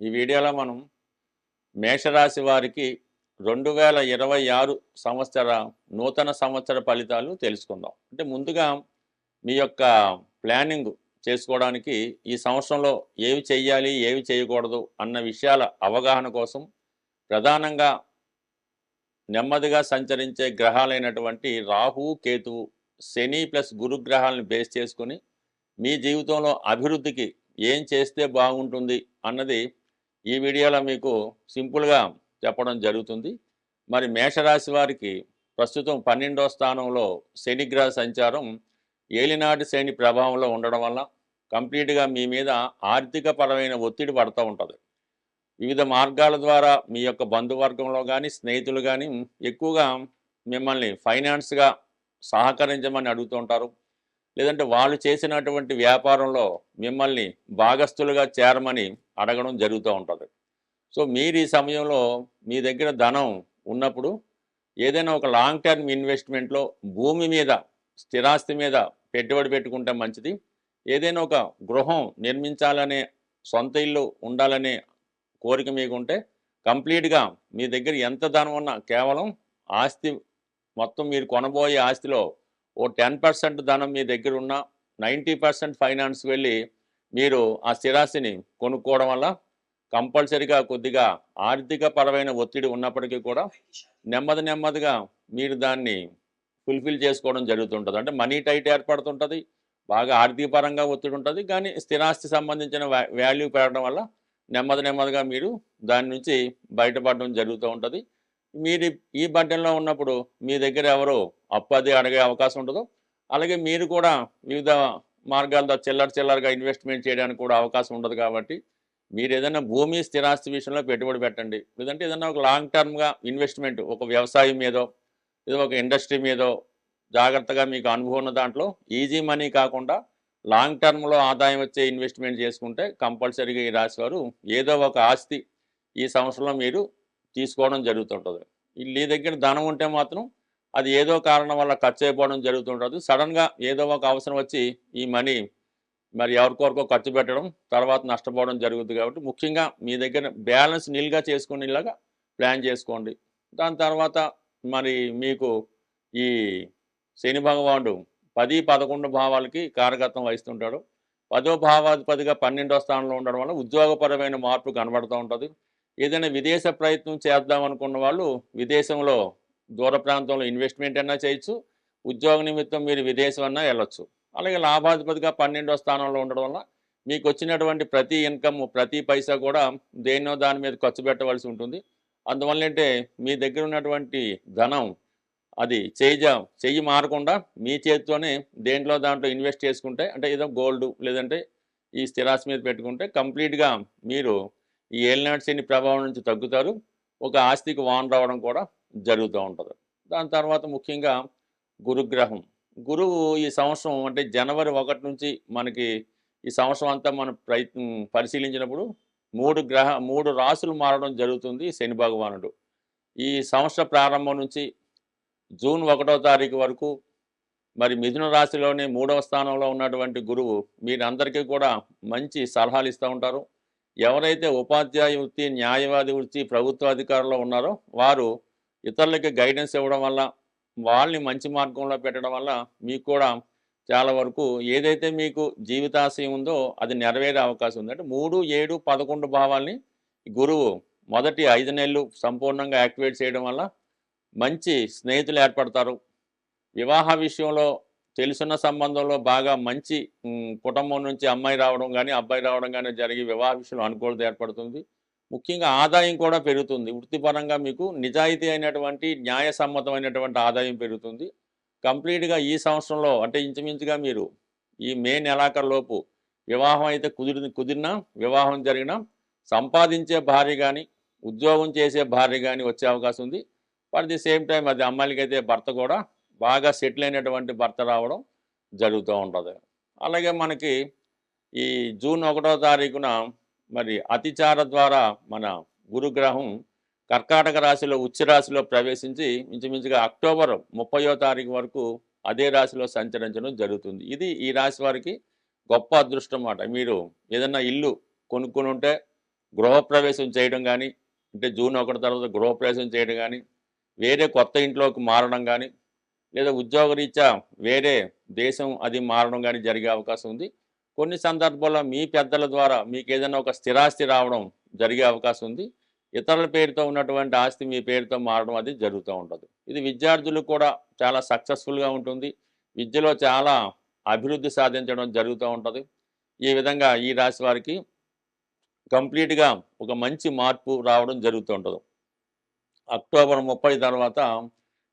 ఈ వీడియోలో మనం మేషరాశి వారికి రెండు వేల ఇరవై ఆరు సంవత్సర నూతన సంవత్సర ఫలితాలు తెలుసుకుందాం. అంటే ముందుగా మీ యొక్క ప్లానింగ్ చేసుకోవడానికి ఈ సంవత్సరంలో ఏవి చేయాలి ఏవి చేయకూడదు అన్న విషయాల అవగాహన కోసం ప్రధానంగా నెమ్మదిగా సంచరించే గ్రహాలైనటువంటి రాహు కేతువు శని ప్లస్ గురుగ్రహాలను బేస్ చేసుకొని మీ జీవితంలో అభివృద్ధికి ఏం చేస్తే బాగుంటుంది అన్నది ఈ వీడియోలో మీకు సింపుల్గా చెప్పడం జరుగుతుంది. మరి మేషరాశి వారికి ప్రస్తుతం పన్నెండో స్థానంలో శనిగ్రహ సంచారం ఏలినాటి శని ప్రభావంలో ఉండడం వల్ల కంప్లీట్గా మీ మీద ఆర్థిక పరమైన ఒత్తిడి పడుతూ ఉంటుంది. వివిధ మార్గాల ద్వారా మీ యొక్క బంధువర్గంలో కానీ స్నేహితులు కానీ ఎక్కువగా మిమ్మల్ని ఫైనాన్స్గా సహకరించమని అడుగుతూ ఉంటారు. లేదంటే వాళ్ళు చేసినటువంటి వ్యాపారంలో మిమ్మల్ని భాగస్థులుగా చేరమని అడగడం జరుగుతూ ఉంటుంది. సో మీరు ఈ సమయంలో మీ దగ్గర ధనం ఉన్నప్పుడు ఏదైనా ఒక లాంగ్ టర్మ్ ఇన్వెస్ట్మెంట్లో భూమి మీద స్థిరాస్తి మీద పెట్టుబడి పెట్టుకుంటే మంచిది. ఏదైనా ఒక గృహం నిర్మించాలనే సొంత ఇల్లు ఉండాలనే కోరిక మీకు ఉంటే కంప్లీట్గా మీ దగ్గర ఎంత ధనం ఉన్నా కేవలం ఆస్తి మొత్తం మీరు కొనబోయే ఆస్తిలో ఓ టెన్ పర్సెంట్ ధనం మీ దగ్గర ఉన్న నైంటీ పర్సెంట్ ఫైనాన్స్ వెళ్ళి మీరు ఆ స్థిరాస్తిని కొనుక్కోవడం వల్ల కంపల్సరిగా కొద్దిగా ఆర్థిక పరమైన ఒత్తిడి ఉన్నప్పటికీ కూడా నెమ్మది నెమ్మదిగా మీరు దాన్ని ఫుల్ఫిల్ చేసుకోవడం జరుగుతుంటుంది. అంటే మనీ టైట్ ఏర్పడుతుంటుంది బాగా ఆర్థిక పరంగా ఒత్తిడి ఉంటుంది కానీ స్థిరాస్తి సంబంధించిన వ్యా- వాల్యూ పెరగడం వల్ల నెమ్మది నెమ్మదిగా మీరు దాని నుంచి బయటపడడం జరుగుతూ ఉంటుంది. మీరు ఈ బడ్డంలో ఉన్నప్పుడు మీ దగ్గర ఎవరు అప్పు అది అడిగే అవకాశం ఉండదు. అలాగే మీరు కూడా వివిధ మార్గాల్లో చిల్లర చిల్లరగా ఇన్వెస్ట్మెంట్ చేయడానికి కూడా అవకాశం ఉండదు కాబట్టి మీరు ఏదైనా భూమి స్థిరాస్తి విషయంలో పెట్టుబడి పెట్టండి. లేదంటే ఏదైనా ఒక లాంగ్ టర్మ్గా ఇన్వెస్ట్మెంట్ ఒక వ్యవసాయం మీదో లేదా ఒక ఇండస్ట్రీ మీదో జాగ్రత్తగా మీకు అనుభవం ఉన్న దాంట్లో ఈజీ మనీ కాకుండా లాంగ్ టర్మ్లో ఆదాయం వచ్చే ఇన్వెస్ట్మెంట్ చేసుకుంటే కంపల్సరీగా ఈ రాశివారు ఏదో ఒక ఆస్తి ఈ సంవత్సరంలో మీరు తీసుకోవడం జరుగుతుంటుంది. మీ దగ్గర ధనం ఉంటే మాత్రం అది ఏదో కారణం వల్ల ఖర్చు అయిపోవడం జరుగుతుంటుంది. సడన్గా ఏదో ఒక అవసరం వచ్చి ఈ మనీ మరి ఎవరికొరకో ఖర్చు పెట్టడం తర్వాత నష్టపోవడం జరుగుతుంది కాబట్టి ముఖ్యంగా మీ దగ్గర బ్యాలెన్స్ నిల్గా చేసుకునేలాగా ప్లాన్ చేసుకోండి. దాని తర్వాత మరి మీకు ఈ శని భగవానుడు పది పదకొండు భావాలకి కారకత్వం వహిస్తుంటాడు. పదో భావాధిపతిగా పన్నెండో స్థానంలో ఉండడం వల్ల ఉద్యోగపరమైన మార్పు కనబడుతూ ఉంటుంది. ఏదైనా విదేశ ప్రయత్నం చేద్దాం అనుకున్న వాళ్ళు విదేశంలో దూర ప్రాంతంలో ఇన్వెస్ట్మెంట్ అయినా చేయొచ్చు. ఉద్యోగ నిమిత్తం మీరు విదేశం అన్నా వెళ్ళొచ్చు. అలాగే లాభాధిపతిగా పన్నెండో స్థానంలో ఉండడం వల్ల మీకు వచ్చినటువంటి ప్రతి ఇన్కమ్ ప్రతి పైసా కూడా దేన్నో దాని మీద ఖర్చు పెట్టవలసి ఉంటుంది. అందువల్ల అంటే మీ దగ్గర ఉన్నటువంటి ధనం అది చేయి చెయ్యి మారకుండా మీ చేతితోనే దేంట్లో దాంట్లో ఇన్వెస్ట్ చేసుకుంటే అంటే ఏదో గోల్డ్ లేదంటే ఈ స్థిరాస్తి మీద పెట్టుకుంటే కంప్లీట్గా మీరు ఈ ఏలినాటి శని ప్రభావం నుంచి తగ్గుతారు. ఒక ఆస్తికి వాన్ రావడం కూడా జరుగుతూ ఉంటుంది. దాని తర్వాత ముఖ్యంగా గురుగ్రహం. గురువు ఈ సంవత్సరం అంటే జనవరి ఒకటి నుంచి మనకి ఈ సంవత్సరం అంతా మనం ప్రయత్నం పరిశీలించినప్పుడు మూడు గ్రహ మూడు రాసులు మారడం జరుగుతుంది శని భగవానుడు. ఈ సంవత్సర ప్రారంభం నుంచి జూన్ ఒకటో తారీఖు వరకు మరి మిథున రాశిలోనే మూడవ స్థానంలో ఉన్నటువంటి గురువు మీరందరికీ కూడా మంచి సలహాలు ఇస్తూ ఉంటారు. ఎవరైతే ఉపాధ్యాయ వృత్తి న్యాయవాది వృత్తి ప్రభుత్వ అధికారంలో ఉన్నారో వారు ఇతరులకి గైడెన్స్ ఇవ్వడం వల్ల వాళ్ళని మంచి మార్గంలో పెట్టడం వల్ల మీకు కూడా చాలా వరకు ఏదైతే మీకు జీవితాశయం ఉందో అది నెరవేరే అవకాశం ఉంది. అంటే మూడు ఏడు పదకొండు భావాల్ని గురువు మొదటి ఐదు నెలలు సంపూర్ణంగా యాక్టివేట్ చేయడం వల్ల మంచి స్నేహితులు ఏర్పడతారు. వివాహ విషయంలో తెలిసిన సంబంధంలో బాగా మంచి కుటుంబం నుంచి అమ్మాయి రావడం కానీ అబ్బాయి రావడం కానీ జరిగి వివాహ విషయంలో అనుకూలత ఏర్పడుతుంది. ముఖ్యంగా ఆదాయం కూడా పెరుగుతుంది. వృత్తిపరంగా మీకు నిజాయితీ అయినటువంటి న్యాయసమ్మతమైనటువంటి ఆదాయం పెరుగుతుంది. కంప్లీట్గా ఈ సంవత్సరంలో అంటే ఇంచుమించుగా మీరు ఈ మే నెలాఖరులోపు వివాహం అయితే కుదిరి కుదిరినా వివాహం జరిగినా సంపాదించే భార్య కానీ ఉద్యోగం చేసే భార్య కానీ వచ్చే అవకాశం ఉంది. ఫర్ ది సేమ్ టైం అది అమ్మాయిలకైతే భర్త కూడా బాగా సెటిల్ అయినటువంటి భర్త రావడం జరుగుతూ ఉంటుంది. అలాగే మనకి ఈ జూన్ ఒకటో తారీఖున మరి అతిచార ద్వారా మన గురుగ్రహం కర్కాటక రాశిలో ఉచ్చ రాశిలో ప్రవేశించి ఇంచుమించుగా అక్టోబర్ ముప్పయో తారీఖు వరకు అదే రాశిలో సంచరించడం జరుగుతుంది. ఇది ఈ రాశి వారికి గొప్ప అదృష్టం అన్నమాట. మీరు ఏదన్నా ఇల్లు కొనుక్కుని ఉంటే గృహప్రవేశం చేయడం కానీ అంటే జూన్ ఒకటి తర్వాత గృహప్రవేశం చేయడం కానీ వేరే కొత్త ఇంట్లోకి మారడం కానీ లేదా ఉద్యోగరీత్యా వేరే దేశం అది మారడం కానీ జరిగే అవకాశం ఉంది. కొన్ని సందర్భాల్లో మీ పెద్దల ద్వారా మీకు ఏదైనా ఒక స్థిరాస్తి రావడం జరిగే అవకాశం ఉంది. ఇతరుల పేరుతో ఉన్నటువంటి ఆస్తి మీ పేరుతో మారడం అది జరుగుతూ ఉంటుంది ఇది విద్యార్థులకు కూడా చాలా సక్సెస్ఫుల్గా ఉంటుంది. విద్యలో చాలా అభివృద్ధి సాధించడం జరుగుతూ ఉంటుంది. ఈ విధంగా ఈ రాశి వారికి కంప్లీట్గా ఒక మంచి మార్పు రావడం జరుగుతూ ఉంటుంది. అక్టోబర్ ముప్పై తర్వాత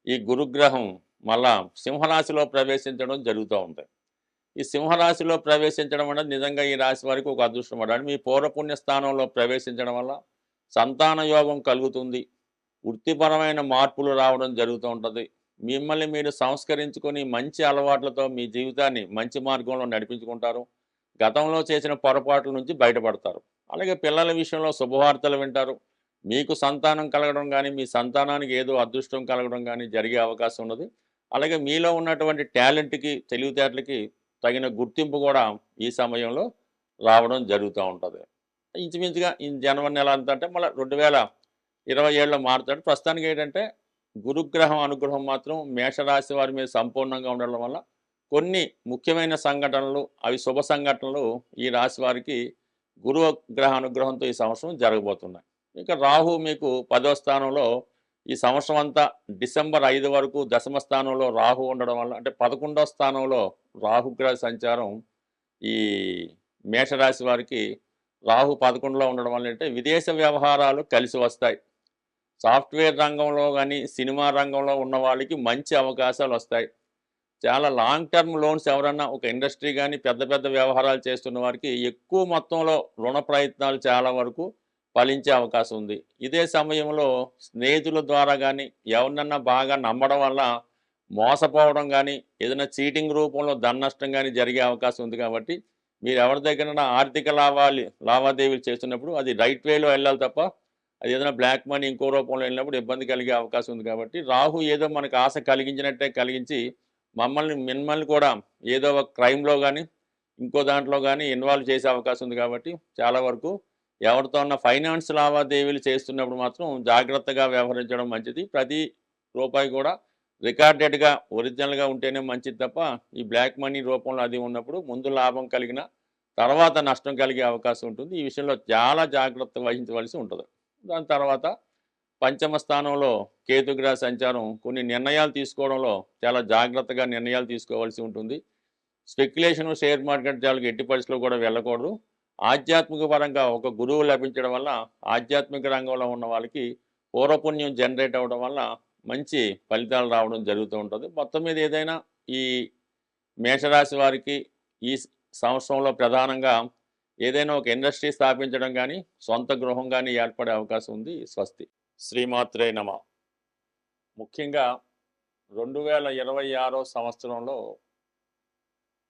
ఈ గురుగ్రహం మళ్ళా సింహరాశిలో ప్రవేశించడం జరుగుతూ ఉంది ఈ సింహరాశిలో ప్రవేశించడం అనేది నిజంగా ఈ రాశి వారికి ఒక అదృష్టం అన్నమాట మీ పూర్వపుణ్య స్థానంలో ప్రవేశించడం వల్ల సంతాన యోగం కలుగుతుంది. వృత్తిపరమైన మార్పులు రావడం జరుగుతూ ఉంటుంది. మిమ్మల్ని మీరు సంస్కరించుకొని మంచి అలవాట్లతో మీ జీవితాన్ని మంచి మార్గంలో నడిపించుకుంటారు. గతంలో చేసిన పొరపాట్ల నుంచి బయటపడతారు. అలాగే పిల్లల విషయంలో శుభవార్తలు వింటారు. మీకు సంతానం కలగడం కానీ మీ సంతానానికి ఏదో అదృష్టం కలగడం కానీ జరిగే అవకాశం ఉన్నది. అలాగే మీలో ఉన్నటువంటి టాలెంట్కి తెలివితేటలకి తగిన గుర్తింపు కూడా ఈ సమయంలో రావడం జరుగుతూ ఉంటుంది. ఇంచుమించుగా ఈ జనవరి నెల అంతా అంటే మళ్ళీ రెండు వేల ఇరవై ఏళ్ళలో మారుతాడు ప్రస్తుతానికి ఏంటంటే గురుగ్రహం అనుగ్రహం మాత్రం మేషరాశి వారి మీద సంపూర్ణంగా ఉండడం వల్ల కొన్ని ముఖ్యమైన సంఘటనలు అవి శుభ సంఘటనలు ఈ రాశి వారికి గురు గ్రహ అనుగ్రహంతో ఈ సంవత్సరం జరగబోతున్నాయి. ఇక రాహు మీకు పదో స్థానంలో ఈ సంవత్సరం అంతా డిసెంబర్ ఐదు వరకు దశమ స్థానంలో రాహు ఉండడం వల్ల అంటే పదకొండో స్థానంలో రాహుగ్రహ సంచారం ఈ మేషరాశి వారికి రాహు పదకొండులో ఉండడం వల్ల అంటే విదేశ వ్యవహారాలు కలిసి వస్తాయి. సాఫ్ట్వేర్ రంగంలో కానీ సినిమా రంగంలో ఉన్న వాళ్ళకి మంచి అవకాశాలు వస్తాయి. చాలా లాంగ్ టర్మ్ లోన్స్ ఎవరన్నా ఒక ఇండస్ట్రీ కానీ పెద్ద పెద్ద వ్యవహారాలు చేస్తున్న వారికి ఎక్కువ మొత్తంలో రుణ ప్రయత్నాలు చాలా వరకు ఫలించే అవకాశం ఉంది. ఇదే సమయంలో స్నేహితుల ద్వారా కానీ ఎవరినన్నా బాగా నమ్మడం వల్ల మోసపోవడం కానీ ఏదైనా చీటింగ్ రూపంలో ధన నష్టం కానీ జరిగే అవకాశం ఉంది కాబట్టి మీరు ఎవరి దగ్గర ఆర్థిక లాభాలు లావాదేవీలు చేస్తున్నప్పుడు అది రైట్ వేలో వెళ్ళాలి తప్ప అది ఏదైనా బ్లాక్ మనీ ఇంకో రూపంలో వెళ్ళినప్పుడు ఇబ్బంది కలిగే అవకాశం ఉంది కాబట్టి రాహు ఏదో మనకు ఆశ కలిగించినట్టే కలిగించి మమ్మల్ని మిమ్మల్ని కూడా ఏదో ఒక క్రైమ్లో కానీ ఇంకో దాంట్లో కానీ ఇన్వాల్వ్ చేసే అవకాశం ఉంది కాబట్టి చాలా వరకు ఎవరితో ఉన్న ఫైనాన్స్ లావాదేవీలు చేస్తున్నప్పుడు మాత్రం జాగ్రత్తగా వ్యవహరించడం మంచిది. ప్రతి రూపాయి కూడా రికార్డెడ్గా ఒరిజినల్గా ఉంటేనే మంచిది తప్ప ఈ బ్లాక్ మనీ రూపంలో అది ఉన్నప్పుడు ముందు లాభం కలిగిన తర్వాత నష్టం కలిగే అవకాశం ఉంటుంది. ఈ విషయంలో చాలా జాగ్రత్త వహించవలసి ఉంటుంది. దాని తర్వాత పంచమ స్థానంలో కేతుగ్రహ సంచారం కొన్ని నిర్ణయాలు తీసుకోవడంలో చాలా జాగ్రత్తగా నిర్ణయాలు తీసుకోవాల్సి ఉంటుంది. స్పెక్యులేషన్ షేర్ మార్కెట్ జాలకు ఎట్టి పరిస్థితుల్లో కూడా వెళ్ళకూడదు. ఆధ్యాత్మిక పరంగా ఒక గురువు లభించడం వల్ల ఆధ్యాత్మిక రంగంలో ఉన్న వాళ్ళకి పూర్వపుణ్యం జనరేట్ అవ్వడం వల్ల మంచి ఫలితాలు రావడం జరుగుతూ ఉంటుంది. మొత్తం మీద ఏదైనా ఈ మేషరాశి వారికి ఈ సంవత్సరంలో ప్రధానంగా ఏదైనా ఒక ఇండస్ట్రీ స్థాపించడం కానీ సొంత గృహం కానీ ఏర్పడే అవకాశం ఉంది. స్వస్తి. శ్రీమాత్రే నమ. ముఖ్యంగా రెండు వేల ఇరవై ఆరో సంవత్సరంలో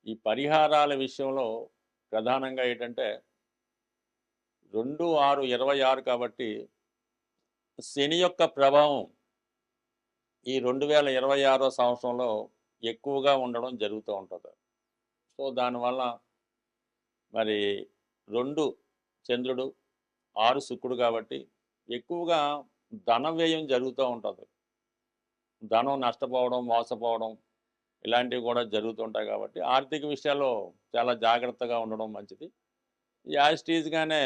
ఈ పరిహారాల విషయంలో ప్రధానంగా ఏంటంటే రెండు ఆరు ఇరవై ఆరు కాబట్టి శని యొక్క ప్రభావం ఈ రెండు వేల ఇరవై ఆరో సంవత్సరంలో ఎక్కువగా ఉండడం జరుగుతూ ఉంటుంది. సో దానివల్ల మరి రెండు చంద్రుడు ఆరు శుక్రుడు కాబట్టి ఎక్కువగా ధన వ్యయం జరుగుతూ ఉంటుంది. ధనం నష్టపోవడం మోసపోవడం ఇలాంటివి కూడా జరుగుతుంటాయి కాబట్టి ఆర్థిక విషయాల్లో చాలా జాగ్రత్తగా ఉండడం మంచిది. యాజిటీజ్గానే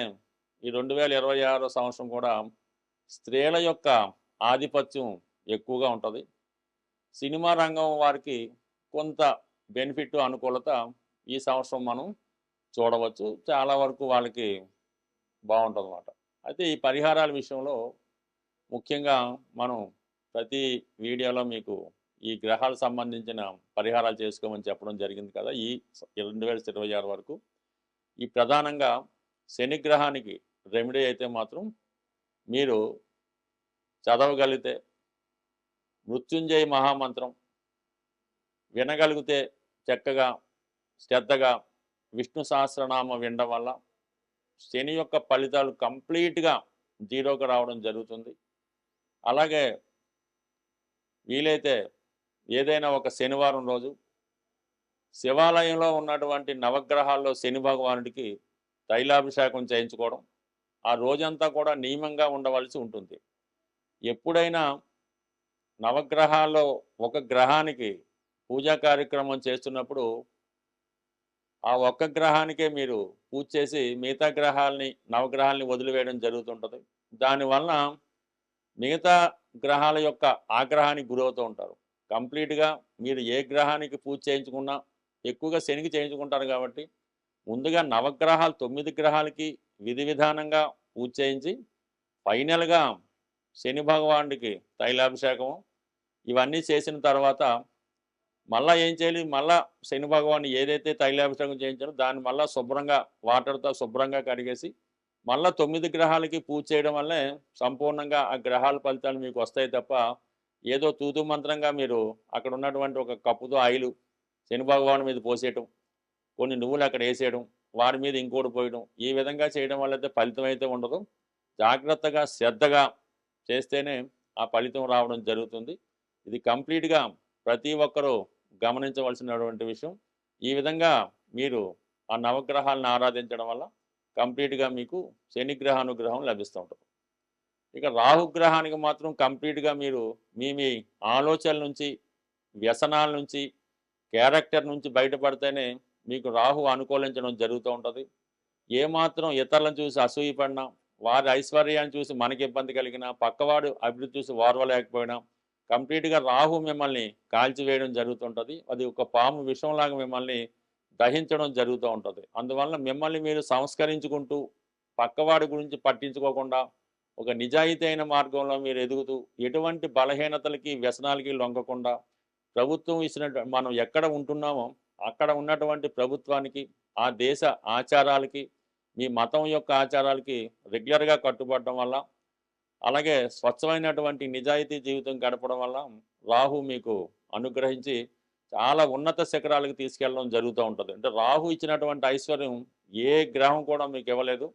ఈ రెండు వేల ఇరవై ఆరో సంవత్సరం కూడా స్త్రీల యొక్క ఆధిపత్యం ఎక్కువగా ఉంటుంది. సినిమా రంగం వారికి కొంత బెనిఫిట్ అనుకూలత ఈ సంవత్సరం మనం చూడవచ్చు. చాలా వరకు వాళ్ళకి బాగుంటుంది అన్నమాట అయితే ఈ పరిహారాల విషయంలో ముఖ్యంగా మనం ప్రతి వీడియోలో మీకు ఈ గ్రహాలకు సంబంధించిన పరిహారాలు చేసుకోమని చెప్పడం జరిగింది కదా ఈ రెండు వేల ఇరవై ఆరు వరకు. ఈ ప్రధానంగా శని గ్రహానికి రెమెడీ అయితే మాత్రం మీరు చదవగలిగితే మృత్యుంజయ మహామంత్రం వినగలిగితే చక్కగా శ్రద్ధగా విష్ణు సహస్రనామ వినడం వల్ల శని యొక్క ఫలితాలు కంప్లీట్గా జీరోకి రావడం జరుగుతుంది. అలాగే వీలైతే ఏదైనా ఒక శనివారం రోజు శివాలయంలో ఉన్నటువంటి నవగ్రహాల్లో శని భగవానుడికి తైలాభిషేకం చేయించుకోవడం ఆ రోజంతా కూడా నియమంగా ఉండవలసి ఉంటుంది. ఎప్పుడైనా నవగ్రహాల్లో ఒక గ్రహానికి పూజా కార్యక్రమం చేస్తున్నప్పుడు ఆ ఒక్క గ్రహానికే మీరు పూజ చేసి మిగతా గ్రహాలని నవగ్రహాలని వదిలివేయడం జరుగుతుంటుంది. దానివల్ల మిగతా గ్రహాల యొక్క ఆగ్రహానికి గురవుతూ ఉంటారు. కంప్లీట్గా మీరు ఏ గ్రహానికి పూజ చేయించుకున్నా ఎక్కువగా శనికి చేయించుకుంటారు కాబట్టి ముందుగా నవగ్రహాలు తొమ్మిది గ్రహాలకి విధి విధానంగా పూజ చేయించి ఫైనల్గా శని భగవానుడికి తైలాభిషేకం ఇవన్నీ చేసిన తర్వాత మళ్ళా ఏం చేయాలి? మళ్ళా శని భగవాన్ని ఏదైతే తైలాభిషేకం చేయించారో దాన్ని మళ్ళీ శుభ్రంగా వాటర్తో శుభ్రంగా కడిగేసి మళ్ళా తొమ్మిది గ్రహాలకి పూజ చేయడం వల్లే సంపూర్ణంగా ఆ గ్రహాల ఫలితాలు మీకు వస్తాయి తప్ప ఏదో తూతు మంత్రంగా మీరు అక్కడ ఉన్నటువంటి ఒక కప్పుతో ఆయిలు శని భగవాన్ మీద పోసేయటం కొన్ని నువ్వులు అక్కడ వేసేయడం వారి మీద ఇంకోటి పోయడం ఈ విధంగా చేయడం వల్ల అయితే ఫలితం అయితే ఉండదు. జాగ్రత్తగా శ్రద్ధగా చేస్తేనే ఆ ఫలితం రావడం జరుగుతుంది. ఇది కంప్లీట్గా ప్రతి ఒక్కరూ గమనించవలసినటువంటి విషయం. ఈ విధంగా మీరు ఆ నవగ్రహాలను ఆరాధించడం వల్ల కంప్లీట్గా మీకు శనిగ్రహానుగ్రహం లభిస్తూ ఉంటుంది. ఇక రాహుగ్రహానికి మాత్రం కంప్లీట్గా మీరు మీ మీ ఆలోచనల నుంచి వ్యసనాల నుంచి క్యారెక్టర్ నుంచి బయటపడితేనే మీకు రాహు అనుకూలించడం జరుగుతూ ఉంటుంది. ఏమాత్రం ఇతరులను చూసి అసూయపడినా వారి ఐశ్వర్యాన్ని చూసి మనకి ఇబ్బంది కలిగినా పక్కవాడు అభివృద్ధి చూసి ఓర్వలేకపోయినా కంప్లీట్గా రాహు మిమ్మల్ని కాల్చివేయడం జరుగుతుంటుంది. అది ఒక పాము విషంలాగా మిమ్మల్ని దహించడం జరుగుతూ ఉంటుంది. అందువల్ల మిమ్మల్ని మీరు సంస్కరించుకుంటూ పక్కవాడి గురించి పట్టించుకోకుండా ఒక నిజాయితీ అయిన మార్గంలో మీరు ఎదుగుతూ ఎటువంటి బలహీనతలకి వ్యసనాలకి లొంగకుండా ప్రభుత్వం ఇచ్చిన మనం ఎక్కడ ఉంటున్నామో అక్కడ ఉన్నటువంటి ప్రభుత్వానికి ఆ దేశ ఆచారాలకి మీ మతం యొక్క ఆచారాలకి రెగ్యులర్గా కట్టుబడడం వల్ల అలాగే స్వచ్ఛమైనటువంటి నిజాయితీ జీవితం గడపడం వల్ల రాహు మీకు అనుగ్రహించి చాలా ఉన్నత శిఖరాలకు తీసుకెళ్ళడం జరుగుతూ ఉంటుంది. అంటే రాహు ఇచ్చినటువంటి ఐశ్వర్యం ఏ గ్రహం కూడా మీకు ఇవ్వలేదు.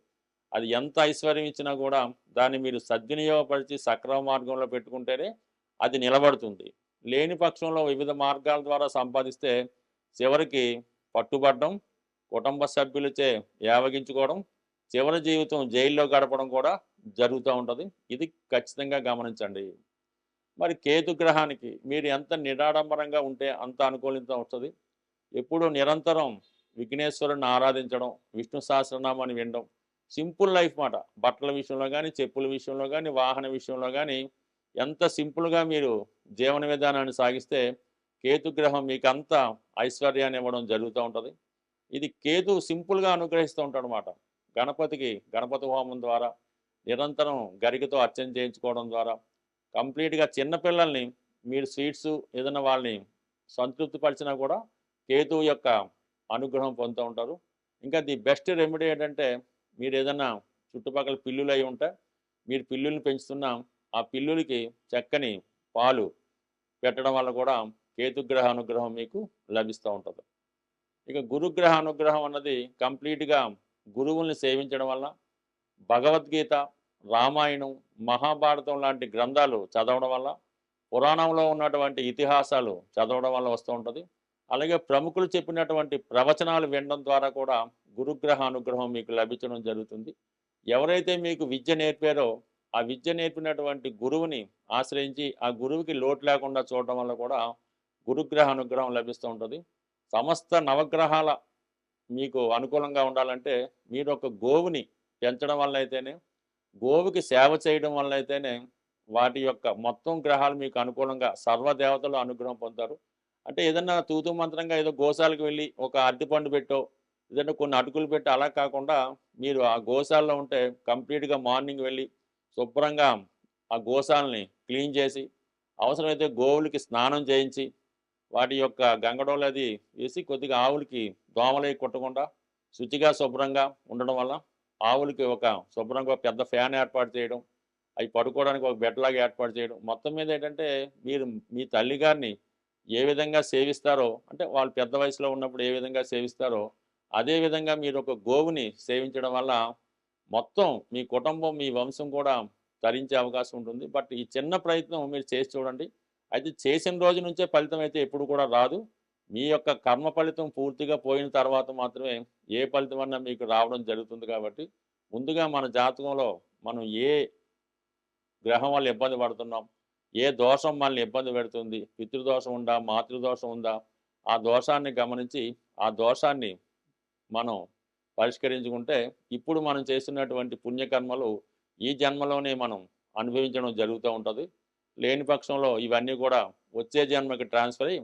అది ఎంత ఐశ్వర్యం ఇచ్చినా కూడా దాన్ని మీరు సద్వినియోగపరిచి సక్రమ మార్గంలో పెట్టుకుంటేనే అది నిలబడుతుంది. లేని పక్షంలో వివిధ మార్గాల ద్వారా సంపాదిస్తే చివరికి పట్టుబడడం కుటుంబ సభ్యులచే యావగించుకోవడం చివరి జీవితం జైల్లో గడపడం కూడా జరుగుతూ ఉంటుంది. ఇది ఖచ్చితంగా గమనించండి. మరి కేతు గ్రహానికి మీరు ఎంత నిరాడంబరంగా ఉంటే అంత అనుకూలిత వస్తుంది. ఎప్పుడు నిరంతరం విఘ్నేశ్వరుని ఆరాధించడం విష్ణు సహస్రనామాన్ని వినడం సింపుల్ లైఫ్ మాట. బట్టల విషయంలో కానీ చెప్పుల విషయంలో కానీ వాహన విషయంలో కానీ ఎంత సింపుల్గా మీరు జీవన విధానాన్ని సాగిస్తే కేతు గ్రహం మీకు అంత ఐశ్వర్యాన్ని ఇవ్వడం జరుగుతూ ఉంటుంది. ఇది కేతు సింపుల్గా అనుగ్రహిస్తూ ఉంటాడు అనమాట గణపతికి గణపతి హోమం ద్వారా నిరంతరం గరికతో అర్చన చేయించుకోవడం ద్వారా కంప్లీట్గా చిన్నపిల్లల్ని మీరు స్వీట్స్ ఏదైనా వాళ్ళని సంతృప్తిపరిచినా కూడా కేతువు యొక్క అనుగ్రహం పొందుతూ ఉంటారు. ఇంకా ది బెస్ట్ రెమెడీ ఏంటంటే మీరు ఏదన్నా చుట్టుపక్కల పిల్లులు అయి ఉంటే మీరు పిల్లుల్ని పెంచుతున్నాం ఆ పిల్లులకి చక్కని పాలు పెట్టడం వల్ల కూడా కేతుగ్రహ అనుగ్రహం మీకు లభిస్తూ ఉంటుంది. ఇక గురుగ్రహ అనుగ్రహం అన్నది కంప్లీట్గా గురువుల్ని సేవించడం వల్ల భగవద్గీత రామాయణం మహాభారతం లాంటి గ్రంథాలు చదవడం వల్ల పురాణంలో ఉన్నటువంటి ఇతిహాసాలు చదవడం వల్ల వస్తూ ఉంటుంది. అలాగే ప్రముఖులు చెప్పినటువంటి ప్రవచనాలు వినడం ద్వారా కూడా గురుగ్రహ అనుగ్రహం మీకు లభించడం జరుగుతుంది. ఎవరైతే మీకు విద్య నేర్పారో ఆ విద్య నేర్పినటువంటి గురువుని ఆశ్రయించి ఆ గురువుకి లోటు లేకుండా చూడటం వల్ల కూడా గురుగ్రహ అనుగ్రహం లభిస్తూ ఉంటుంది. సమస్త నవగ్రహాల మీకు అనుకూలంగా ఉండాలంటే మీరు ఒక గోవుని పెంచడం వల్ల అయితేనే గోవుకి సేవ చేయడం వల్ల అయితేనే వాటి యొక్క మొత్తం గ్రహాలు మీకు అనుకూలంగా సర్వదేవతలు అనుగ్రహం పొందుతారు. అంటే ఏదన్నా తూతు మంత్రంగా ఏదో గోశాలకు వెళ్ళి ఒక అరటిపండు పెట్టో ఏదైనా కొన్ని అటుకులు పెట్టి అలా కాకుండా మీరు ఆ గోశాలలో ఉంటే కంప్లీట్గా మార్నింగ్ వెళ్ళి శుభ్రంగా ఆ గోశాలని క్లీన్ చేసి అవసరమైతే గోవులకి స్నానం చేయించి వాటి యొక్క గంగడోలు అది వేసి కొద్దిగా ఆవులకి దోమలై కొట్టకుండా శుచిగా శుభ్రంగా ఉండడం వల్ల ఆవులకి ఒక శుభ్రంగా ఒక పెద్ద ఫ్యాన్ ఏర్పాటు చేయడం అవి పడుకోవడానికి ఒక బెడ్లాగా ఏర్పాటు చేయడం మొత్తం మీద ఏంటంటే మీరు మీ తల్లిగారిని ఏ విధంగా సేవిస్తారో అంటే వాళ్ళు పెద్ద వయసులో ఉన్నప్పుడు ఏ విధంగా సేవిస్తారో అదేవిధంగా మీరు ఒక గోవుని సేవించడం వల్ల మొత్తం మీ కుటుంబం మీ వంశం కూడా తరించే అవకాశం ఉంటుంది. బట్ ఈ చిన్న ప్రయత్నం మీరు చేసి చూడండి. అయితే చేసిన రోజు నుంచే ఫలితం అయితే ఎప్పుడు కూడా రాదు. మీ యొక్క కర్మ ఫలితం పూర్తిగా పోయిన తర్వాత మాత్రమే ఏ ఫలితం అన్నా మీకు రావడం జరుగుతుంది కాబట్టి ముందుగా మన జాతకంలో మనం ఏ గ్రహం వల్ల ఇబ్బంది పడుతున్నాం ఏ దోషం మనల్ని ఇబ్బంది పెడుతుంది? పితృదోషం ఉందా? మాతృదోషం ఉందా? ఆ దోషాన్ని గమనించి ఆ దోషాన్ని మనం పరిష్కరించుకుంటే ఇప్పుడు మనం చేస్తున్నటువంటి పుణ్యకర్మలు ఈ జన్మలోనే మనం అనుభవించడం జరుగుతూ ఉంటుంది. లేని పక్షంలో ఇవన్నీ కూడా వచ్చే జన్మకి ట్రాన్స్ఫర్ అయ్యి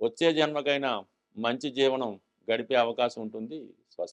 వచ్చే జన్మకైనా మంచి జీవనం గడిపే అవకాశం ఉంటుంది.